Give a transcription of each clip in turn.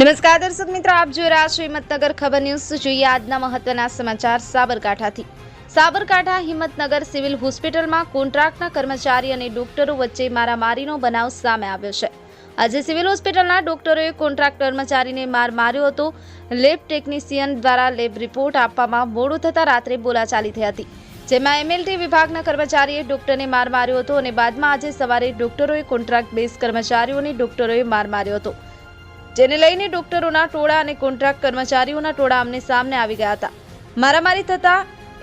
નમસ્કાર દર્શક મિત્રો, આપ જોઈ રહ્યા છો હિંમતનગર ખબર ન્યૂઝ. જોઈએ આજના મહત્વના સમાચાર સાબરકાંઠાથી. સાબરકાંઠા હિંમતનગર સિવિલ હોસ્પિટલમાં કોન્ટ્રાક્ટના કર્મચારી અને ડોક્ટરો વચ્ચે મારામારીનો બનાવ સામે આવ્યો છે. આજે સિવિલ હોસ્પિટલના ડોક્ટરોએ કોન્ટ્રાક્ટ કર્મચારીને માર માર્યો હતો. લેબ ટેકનિશિયન દ્વારા લેબ રિપોર્ટ આપવામાં મોડું થતાં રાત્રે બોલાચાલી થઈ હતી. જેમાં એમએલટી વિભાગના કર્મચારીએ ડોક્ટરને માર માર્યો હતો અને બાદમાં આજે સવારે ડોક્ટરોએ કોન્ટ્રાક્ટ બેઝ કર્મચારીઓને ડોક્ટરોએ માર માર્યો હતો. જેને લઈને ડોક્ટરોના ટોળા અને કોન્ટ્રાક્ટ કર્મચારીઓના ટોળા અમને સામને આવી ગયા હતા. મારામારી થતા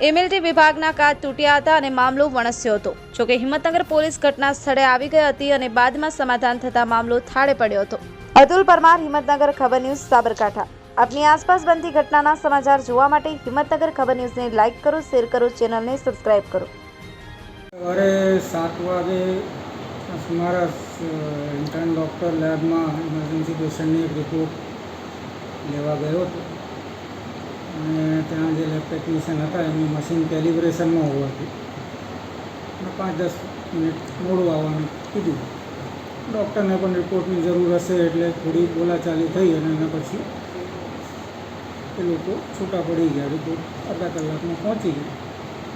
એમએલટી વિભાગના કાચ તૂટ્યા હતા અને મામલો વણસ્યો હતો. જોકે હિંમતનગર પોલીસ ઘટના સ્થળે આવી ગઈ હતી અને બાદમાં સમાધાન થતા મામલો થાળે પડ્યો હતો. અતુલ પરમાર, હિંમતનગર ખબર ન્યૂઝ, સાબરકાંઠા. આપની આસપાસ બનતી ઘટનાના સમાચાર જોવા માટે હિંમતનગર ખબર ન્યૂઝને લાઇક કરો, શેર કરો, ચેનલને સબસ્ક્રાઇબ કરો. સવારે સાત વાગે મારા ઇન્ટર્ન ડૉક્ટર લેબમાં ઇમરજન્સી પેશન્ટની એક રિપોર્ટ લેવા ગયો હતો. અને ત્યાં જે લેબ ટેકનિશિયન હતા, એમની મશીન કેલિબ્રેશનમાં હોવાથી અને પાંચ દસ મિનિટ મોડું આવવાનું કીધું. ડૉક્ટરને પણ રિપોર્ટની જરૂર હશે એટલે થોડી બોલાચાલી થઈ અને એના પછી એ લોકો છૂટા પડી ગયા. રિપોર્ટ અડધા કલાકમાં પહોંચી ગયા.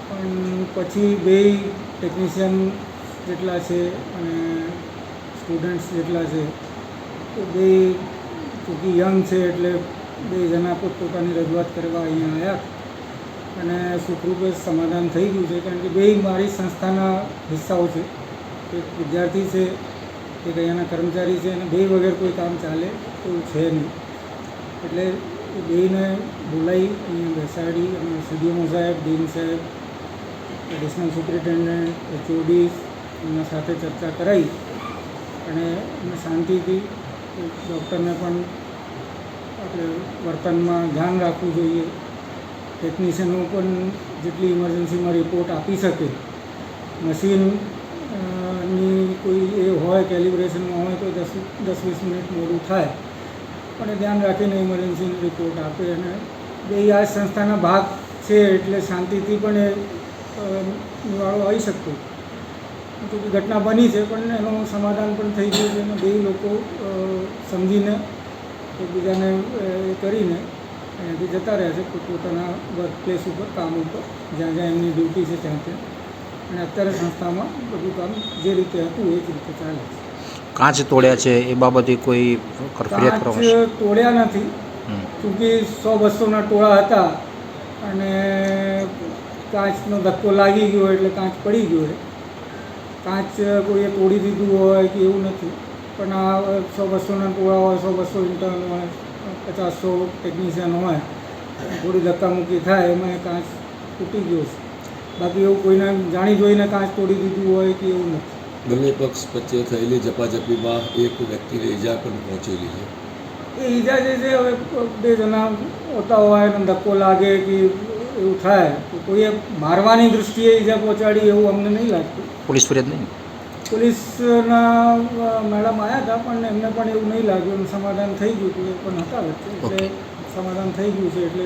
પણ પછી બે ટેકનિશિયન જેટલા છે અને સ્ટુડન્ટ્સ જેટલા છે એ બે ચૂંકી યંગ છે એટલે બે જણા પોતપોતાની રજૂઆત કરવા અહીંયા આવ્યા અને સુખરૂપે સમાધાન થઈ ગયું છે, કારણ કે બે મારી સંસ્થાના હિસ્સાઓ છે. એક વિદ્યાર્થી છે, એક અહીંયાના કર્મચારી છે અને બે વગર કોઈ કામ ચાલે એવું છે નહીં. એટલે એ બેને બોલાવી અહીંયા બેસાડી અને સીડીએમઓ સાહેબ, ડીન સાહેબ, એડિશનલ સુપ્રિન્ટેન્ડન્ટ એચઓડી એમના સાથે ચર્ચા કરાવી. અને શાંતિથી ડૉક્ટરને પણ આપણે વર્તનમાં ધ્યાન રાખવું જોઈએ. ટેકનિશિયનો પણ જેટલી ઇમરજન્સીમાં રિપોર્ટ આપી શકે. મશીનની કોઈ એ હોય, કેલિબ્રેશનમાં હોય, તો દસ દસ, વીસ મિનિટ મોડું થાય. પણ એ ધ્યાન રાખીને ઇમરજન્સીનો રિપોર્ટ આપે અને બે આ સંસ્થાના ભાગ છે એટલે શાંતિથી પણ એ નિવાળો આવી શકતો. તો ઘટના બની છે પણ એનું સમાધાન પણ થઈ ગયું છે અને બે લોકો સમજીને એકબીજાને એ કરીને અહીંયાથી જતા રહ્યા છે પોતપોતાના વર્ક પ્લેસ ઉપર કામ ઉપર જ્યાં જ્યાં એમની ડ્યુટી છે ત્યાં ત્યાં. અને અત્યારે સંસ્થામાં બધું કામ જે રીતે હતું એ જ રીતે ચાલે છે. કાચ તોડ્યા છે એ બાબતે કોઈ કાચ તોડ્યા નથી. ચૂંકી સો બસોના ટોળા હતા અને કાચનો ધક્કો લાગી ગયો એટલે કાચ પડી ગયો છે. કાચ કોઈએ તોડી દીધું હોય કે એવું નથી. પણ આ સો બસોના ટોળા હોય સો બસો ઇન્ટર્ન હોય પચાસસો ટેકનિશિયન હોય થોડી ધક્કામુક્કી થાય એમાં એ કાચ તૂટી ગયો છે. બાકી એવું કોઈને જાણી જોઈને કાચ તોડી દીધું હોય કે એવું નથી. બંને પક્ષ વચ્ચે થયેલી ઝપાઝપીમાં એક વ્યક્તિને ઈજા પણ પહોંચેલી છે. એ ઈજા જે છે હવે બે જણા હોતા હોય અને ધક્કો લાગે કે એવું થાય તો કોઈએ મારવાની દૃષ્ટિએ ઈજા પહોંચાડી એવું અમને નહીં લાગતું. પોલીસ ફરિયાદ નહીં? પોલીસના મેડમ આવ્યા હતા પણ એમને પણ એવું નહીં લાગ્યું. સમાધાન થઈ ગયું હતું એ પણ હતા વચ્ચે. એટલે સમાધાન થઈ ગયું છે એટલે